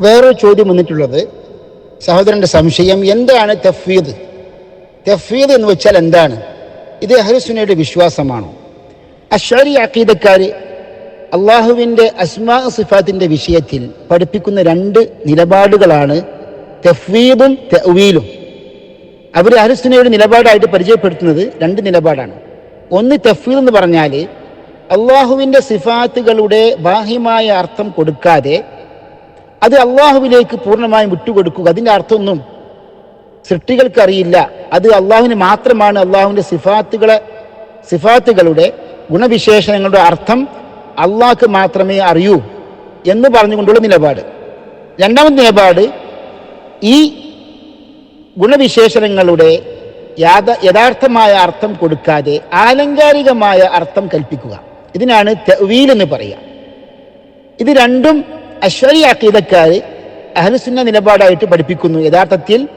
വേറൊരു ചോദ്യം വന്നിട്ടുള്ളത് സഹോദരന്റെ സംശയം എന്താണ് തഫ്വീദ്? തഫ്വീദ് എന്ന് വെച്ചാൽ എന്താണ്? ഇത് അഹ്ലുസുന്നയുടെ വിശ്വാസമാണോ? അഷാരി അക്കീദക്കാർ അള്ളാഹുവിന്റെ അസ്മാ സിഫാത്തിന്റെ വിഷയത്തിൽ പഠിപ്പിക്കുന്ന രണ്ട് നിലപാടുകളാണ് തഫ്വീദും തവീലും അവർ അഹ്ലുസുന്നയുടെ നിലപാടായിട്ട് പരിചയപ്പെടുത്തുന്നത് രണ്ട് നിലപാടാണ്. ഒന്ന് തഫ്വീദ് എന്ന് പറഞ്ഞാൽ അള്ളാഹുവിന്റെ സിഫാത്തുകളുടെ ബാഹ്യമായ അർത്ഥം കൊടുക്കാതെ അത് അള്ളാഹുവിലേക്ക് പൂർണമായും വിട്ടുകൊടുക്കുക. അതിന്റെ അർത്ഥമൊന്നും സൃഷ്ടികൾക്ക് അറിയില്ല അത് അള്ളാഹുവിന് മാത്രമാണ് അള്ളാഹുവിന്റെ സിഫാത്തുകളെ സിഫാത്തുകളുടെ ഗുണവിശേഷണങ്ങളുടെ അർത്ഥം അള്ളാഹ്ക്ക് മാത്രമേ അറിയൂ എന്ന് പറഞ്ഞുകൊണ്ടുള്ള നിലപാട്. രണ്ടാമത്തെ നിലപാട് ഈ ഗുണവിശേഷണങ്ങളുടെ യാഥ യഥാർത്ഥമായ അർത്ഥം കൊടുക്കാതെ ആലങ്കാരികമായ അർത്ഥം കൽപ്പിക്കുക. ഇതിനാണ് തെവീൽ എന്ന് പറയുക. ഇത് രണ്ടും അശ്വരി അക്കീതക്കാർ അഹ്ലുസുന്ന നിലപാടായിട്ട് പഠിപ്പിക്കുന്നു. യഥാർത്ഥത്തിൽ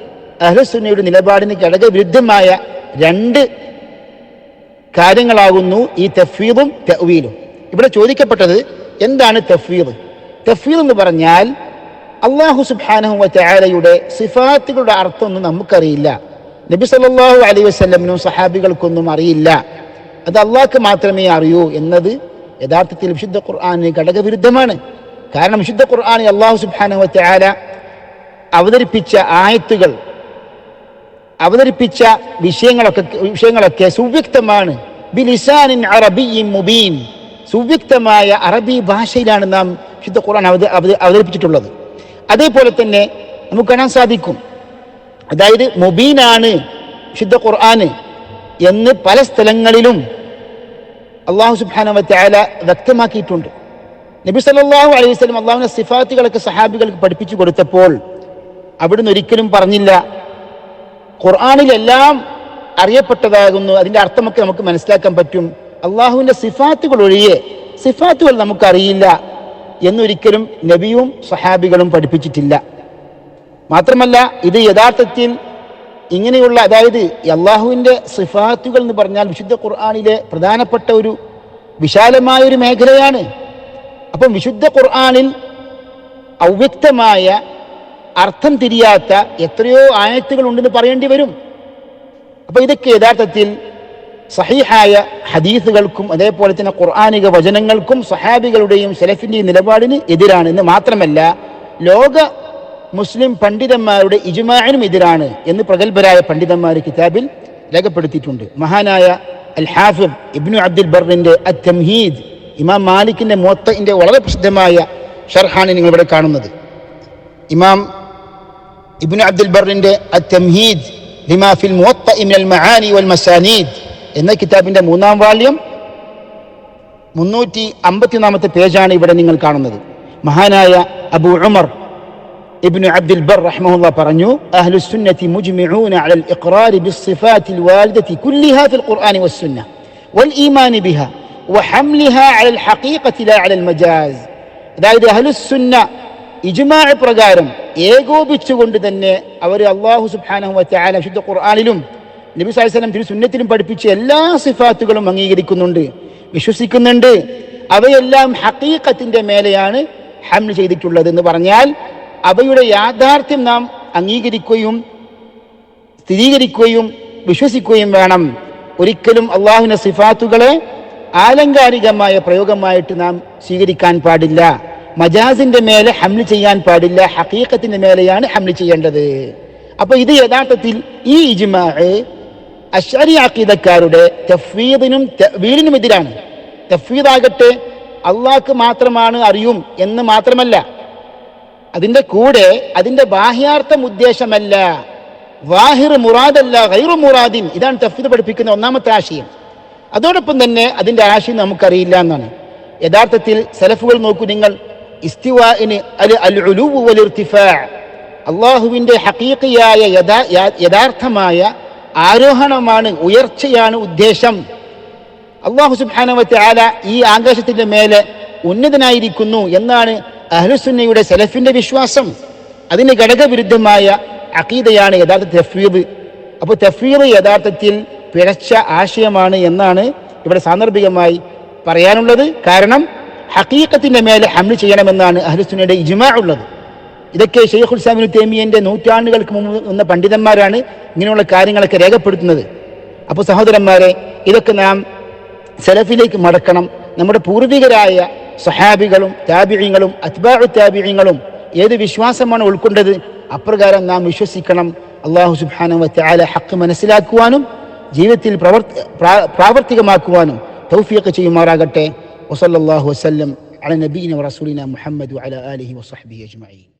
അഹ്ലുസുന്നയുടെ നിലപാടിന് ഘടക വിരുദ്ധമായ രണ്ട് കാര്യങ്ങളാകുന്നു ഈ തഫീദും തവീലും ഇവിടെ ചോദിക്കപ്പെട്ടത് എന്താണ് തഫീദ് തഫീദ് എന്ന് പറഞ്ഞാൽ അള്ളാഹു സുബ്ഹാനഹു ചായാലയുടെ സിഫാത്തുകളുടെ അർത്ഥമൊന്നും നമുക്കറിയില്ല. നബി സല്ലല്ലാഹു അലൈ വസ്ലമിനും സഹാബികൾക്കൊന്നും അറിയില്ല. അത് അള്ളാഹ്ക്ക് മാത്രമേ അറിയൂ എന്നത് യഥാർത്ഥത്തിൽ വിശുദ്ധ ഖുർആാന് ഘടകവിരുദ്ധമാണ്. കാരണം വിശുദ്ധ ഖുർആാനി അള്ളാഹു സുബ്ഹാനഹു വതആല അവതരിപ്പിച്ച ആയത്തുകൾ അവതരിപ്പിച്ച വിഷയങ്ങളൊക്കെ വിഷയങ്ങളൊക്കെ സുവ്യക്തമാണ്. ബിലിസാനിൻ അറബിയും മുബീൻ. സുവ്യക്തമായ അറബി ഭാഷയിലാണ് നാം വിശുദ്ധ ഖുർആൻ അവത- അവത- അവതരിപ്പിച്ചിട്ടുള്ളത്. അതേപോലെ തന്നെ നമുക്ക് കാണാൻ സാധിക്കും. അതായത് മുബീനാണ് വിശുദ്ധ ഖുർആന് എന്ന് പല സ്ഥലങ്ങളിലും അള്ളാഹു സുബ്ഹാനഹു വതആല വ്യക്തമാക്കിയിട്ടുണ്ട്. നബി സല്ലാഹു അലൈഹി സ്വലം അള്ളാഹുവിന്റെ സിഫാത്തുകളൊക്കെ സഹാബികൾക്ക് പഠിപ്പിച്ചു കൊടുത്തപ്പോൾ അവിടുന്ന് ഒരിക്കലും പറഞ്ഞില്ല. ഖുർആാനിലെല്ലാം അറിയപ്പെട്ടതാകുന്നു. അതിന്റെ അർത്ഥമൊക്കെ നമുക്ക് മനസ്സിലാക്കാൻ പറ്റും. അള്ളാഹുവിന്റെ സിഫാത്തുകൾ ഒഴികെ സിഫാത്തുകൾ നമുക്കറിയില്ല എന്നൊരിക്കലും നബിയും സഹാബികളും പഠിപ്പിച്ചിട്ടില്ല. മാത്രമല്ല ഇത് യഥാർത്ഥത്തിൽ ഇങ്ങനെയുള്ള അതായത് അള്ളാഹുവിന്റെ സിഫാത്തുകൾ എന്ന് പറഞ്ഞാൽ വിശുദ്ധ ഖുർആാനിലെ പ്രധാനപ്പെട്ട ഒരു വിശാലമായ ഒരു മേഖലയാണ്. അപ്പം വിശുദ്ധ ഖുർആാനിൽ അവ്യക്തമായ അർത്ഥം തിരിയാത്ത എത്രയോ ആയത്തുകൾ ഉണ്ടെന്ന് പറയേണ്ടി വരും. അപ്പോൾ ഇതൊക്കെ യഥാർത്ഥത്തിൽ സഹിഹായ ഹദീസുകൾക്കും അതേപോലെ തന്നെ ഖുർആാനിക വചനങ്ങൾക്കും സഹാബികളുടെയും സെലഫിന്റെയും നിലപാടിന് എതിരാണ് എന്ന് മാത്രമല്ല ലോക മുസ്ലിം പണ്ഡിതന്മാരുടെ ഇജുമാനും എതിരാണ് എന്ന് പ്രഗത്ഭരായ പണ്ഡിതന്മാർ കിതാബിൽ രേഖപ്പെടുത്തിയിട്ടുണ്ട്. മഹാനായ അൽ ഹാഫിദ് ഇബ്നു അബ്ദുൽ ബർറിന്റെ അത്തംഹീദ് ഇമാം മാലിക്കിന്റെ മൊത്തന്റെ വളരെ പ്രസിദ്ധമായ ഷർഹാണ് നിങ്ങൾ ഇവിടെ കാണുന്നത് ഇമാം ഇബ്നു അബ്ദുൽ ബറിന്റെ അത്തംഹീദ് ലിമാ ഫിൽ മുവത്ത മിനൽ മആനി വൽ മസാനീദ് എന്ന കിതാബിന്റെ മൂന്നാം വാള്യം മുന്നൂറ്റി അമ്പത്തിനാമത്തെ പേജാണ് ഇവിടെ നിങ്ങൾ കാണുന്നത് മഹാനായ അബു ഉമർ ابن عبد البر رحمه الله പറഞ്ഞു أهل السنة مجمعون على الإقرار بالصفات الواردة كلها في القرآن والسنة والإيمان بها അതായത് അഹലുസുന്ന ഇജ്മാ പ്രകാരം ഏകോപിച്ചുകൊണ്ട് തന്നെ അവർ അള്ളാഹു സുബാനഹു വച്ചാല ശുദ്ധ ഖുർആാനിലും നബി സാഹിസ്ലം തിരു സുന്നത്തിലും പഠിപ്പിച്ച എല്ലാ സിഫാത്തുകളും അംഗീകരിക്കുന്നുണ്ട് വിശ്വസിക്കുന്നുണ്ട്. അവയെല്ലാം ഹക്കീക്കത്തിന്റെ മേലെയാണ് ഹംൽ ചെയ്തിട്ടുള്ളത് എന്ന് പറഞ്ഞാൽ അവയുടെ യാഥാർത്ഥ്യം നാം അംഗീകരിക്കുകയും സ്ഥിരീകരിക്കുകയും വിശ്വസിക്കുകയും വേണം. ഒരിക്കലും അള്ളാഹുവിന്റെ സിഫാത്തുകളെ ആലങ്കാരികമായ പ്രയോഗമായിട്ട് നാം സ്വീകരിക്കാൻ പാടില്ല. മജാസിന്റെ മേലെ ഹംലി ചെയ്യാൻ പാടില്ല. ഹക്കീക്കത്തിന്റെ മേലെയാണ് ഹംലി ചെയ്യേണ്ടത്. അപ്പൊ ഇത് യഥാർത്ഥത്തിൽ ഈ ഇജ്മാ അക്കീദക്കാരുടെ തഫ്വീദിനും തവീലിനും എതിരാണ്. തഫീദാകട്ടെ അള്ളാഹ്ക്ക് മാത്രമാണ് അറിയും എന്ന് മാത്രമല്ല അതിന്റെ കൂടെ അതിന്റെ ബാഹ്യാർത്ഥം ഉദ്ദേശമല്ല. വാഹിർ മുറാദല്ല ഗൈറു മുറാദിൻ. ഇതാണ് തഫീദ് പഠിപ്പിക്കുന്ന ഒന്നാമത്തെ ആശയം. അതോടൊപ്പം തന്നെ അതിന്റെ ആശയം നമുക്കറിയില്ല എന്നാണ്. യഥാർത്ഥത്തിൽ സലഫുകൾ നോക്കൂ നിങ്ങൾ. ഇസ്തിവാഇന് അൽ അൽ അള്ളാഹുവിന്റെ ഹഖീഖിയായ യഥാ യഥാർത്ഥമായ ആരോഹണമാണ് ഉയർച്ചയാണ് ഉദ്ദേശം. അള്ളാഹു സുബാനവത്തെ ആല ഈ ആകാശത്തിന്റെ മേലെ ഉന്നതനായിരിക്കുന്നു എന്നാണ് അഹ്ലുസുന്നയുടെ സെലഫിന്റെ വിശ്വാസം. അതിന് ഘടകവിരുദ്ധമായ അക്കീതയാണ് യഥാർത്ഥ തഫ്വീദ്. അപ്പോൾ തഫ്വീദ് യഥാർത്ഥത്തിൽ പിഴച്ച ആശയമാണ് എന്നാണ് ഇവിടെ സാന്ദർഭികമായി പറയാനുള്ളത്. കാരണം ഹക്കീക്കത്തിന്റെ മേലെ ഹംൽ ചെയ്യണമെന്നാണ് അഹ്ലുസുന്നയുടെ ഇജ്മാ ഉള്ളത്. ഇതൊക്കെ ഷെയ്ഖുൽ ഇസ്ലാമിനു തേമിയന്റെ നൂറ്റാണ്ടുകൾക്ക് മുമ്പ് വന്ന പണ്ഡിതന്മാരാണ് ഇങ്ങനെയുള്ള കാര്യങ്ങളൊക്കെ രേഖപ്പെടുത്തുന്നത്. അപ്പോൾ സഹോദരന്മാരെ ഇതൊക്കെ നാം സെലഫിലേക്ക് മടക്കണം. നമ്മുടെ പൂർവികരായ സഹാബികളും താബിഴിങ്ങളും അത്ബാഉ താബിഴിങ്ങളും ഏത് വിശ്വാസമാണ് ഉൾക്കൊണ്ടത്? അപ്രകാരം നാം വിശ്വസിക്കണം. അള്ളാഹു വതആല ഹക്ക് മനസ്സിലാക്കുവാനും ജീവിതത്തിൽ പ്രവർത്തി പ്രാ- പ്രാവർത്തികമാക്കുവാനും തൗഫിയൊക്കെ ചെയ്യുമാറാകട്ടെ. വസല്ലല്ലാഹു വസല്ലം അല നബീന റസൂലിന മുഹമ്മദ് അല ആലിഹി വസഹ്ബിഹി അജ്മഈൻ.